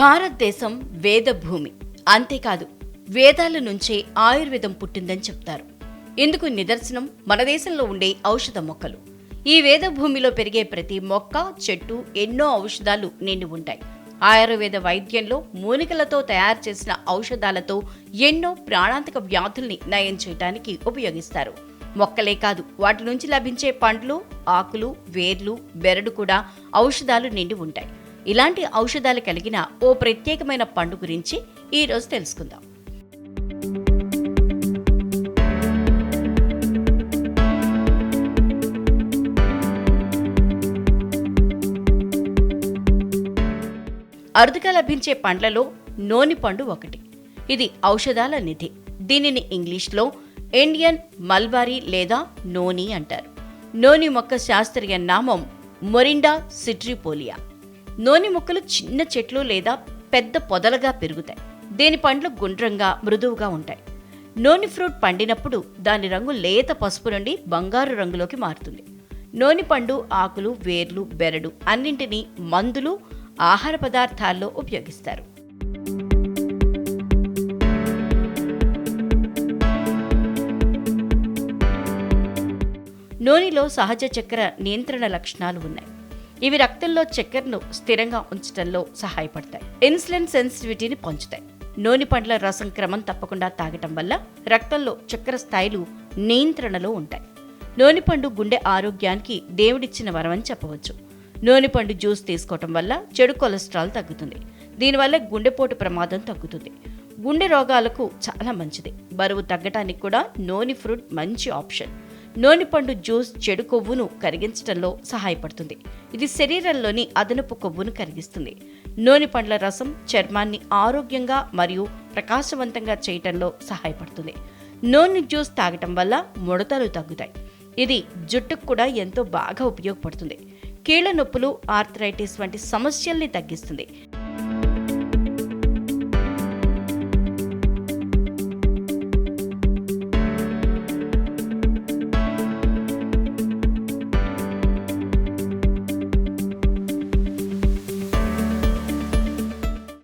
భారతదేశం వేద భూమి అంతేకాదు వేదాల నుంచే ఆయుర్వేదం పుట్టిందని చెప్తారు. ఇందుకు నిదర్శనం మన దేశంలో ఉండే ఔషధ మొక్కలు. ఈ వేద భూమిలో పెరిగే ప్రతి మొక్క చెట్టు ఎన్నో ఔషధాలు నిండి ఉంటాయి. ఆయుర్వేద వైద్యంలో మూలికలతో తయారు చేసిన ఔషధాలతో ఎన్నో ప్రాణాంతక వ్యాధుల్ని నయం చేయడానికి ఉపయోగిస్తారు. మొక్కలే కాదు వాటి నుంచి లభించే పండ్లు ఆకులు వేర్లు బెరడు కూడా ఔషధాలు నిండి ఉంటాయి. ఇలాంటి ఔషధాలు కలిగిన ఓ ప్రత్యేకమైన పండు గురించి ఈరోజు తెలుసుకుందాం. అరుదుగా లభించే పండ్లలో నోని పండు ఒకటి. ఇది ఔషధాల నిధి. దీనిని ఇంగ్లీష్లో ఇండియన్ మల్బారీ లేదా నోని అంటారు. నోని మొక్క శాస్త్రీయ నామం మొరిండా సిట్రిపోలియా. నోని మొక్కలు చిన్న చెట్లు లేదా పెద్ద పొదలుగా పెరుగుతాయి. దీని పండ్లు గుండ్రంగా మృదువుగా ఉంటాయి. నోని ఫ్రూట్ పండినప్పుడు దాని రంగు లేత పసుపు నుండి బంగారు రంగులోకి మారుతుంది. నోని పండు ఆకులు వేర్లు బెరడు అన్నింటినీ మందులు ఆహార పదార్థాల్లో ఉపయోగిస్తారు. నూనెలో సహజ చక్కెర నియంత్రణ లక్షణాలు ఉన్నాయి. ఇవి రక్తంలో చక్కెరను స్థిరంగా ఉంచడంలో సహాయపడతాయి. ఇన్సులిన్ సెన్సిటివిటీని పెంచుతాయి. నూనె పండ్ల రసం క్రమం తప్పకుండా తాగటం వల్ల రక్తంలో చక్కెర స్థాయిలు నియంత్రణలో ఉంటాయి. నూనె పండు గుండె ఆరోగ్యానికి దేవుడిచ్చిన వరం అని చెప్పవచ్చు. నూనె పండు జ్యూస్ తీసుకోవటం వల్ల చెడు కొలెస్ట్రాల్ తగ్గుతుంది. దీనివల్ల గుండెపోటు ప్రమాదం తగ్గుతుంది. గుండె రోగాలకు చాలా మంచిది. బరువు తగ్గటానికి కూడా నూనె ఫ్రూట్ మంచి ఆప్షన్. నూనెపండు జ్యూస్ చెడు కొవ్వును కరిగించడంలో సహాయపడుతుంది. ఇది శరీరంలోని అదనపు కొవ్వును కరిగిస్తుంది. నూనె పండ్ల రసం చర్మాన్ని ఆరోగ్యంగా మరియు ప్రకాశవంతంగా చేయటంలో సహాయపడుతుంది. నూనె జ్యూస్ తాగటం వల్ల ముడతలు తగ్గుతాయి. ఇది జుట్టుకు కూడా ఎంతో బాగా ఉపయోగపడుతుంది. కీళ్ళ నొప్పులు ఆర్థరైటిస్ వంటి సమస్యల్ని తగ్గిస్తుంది.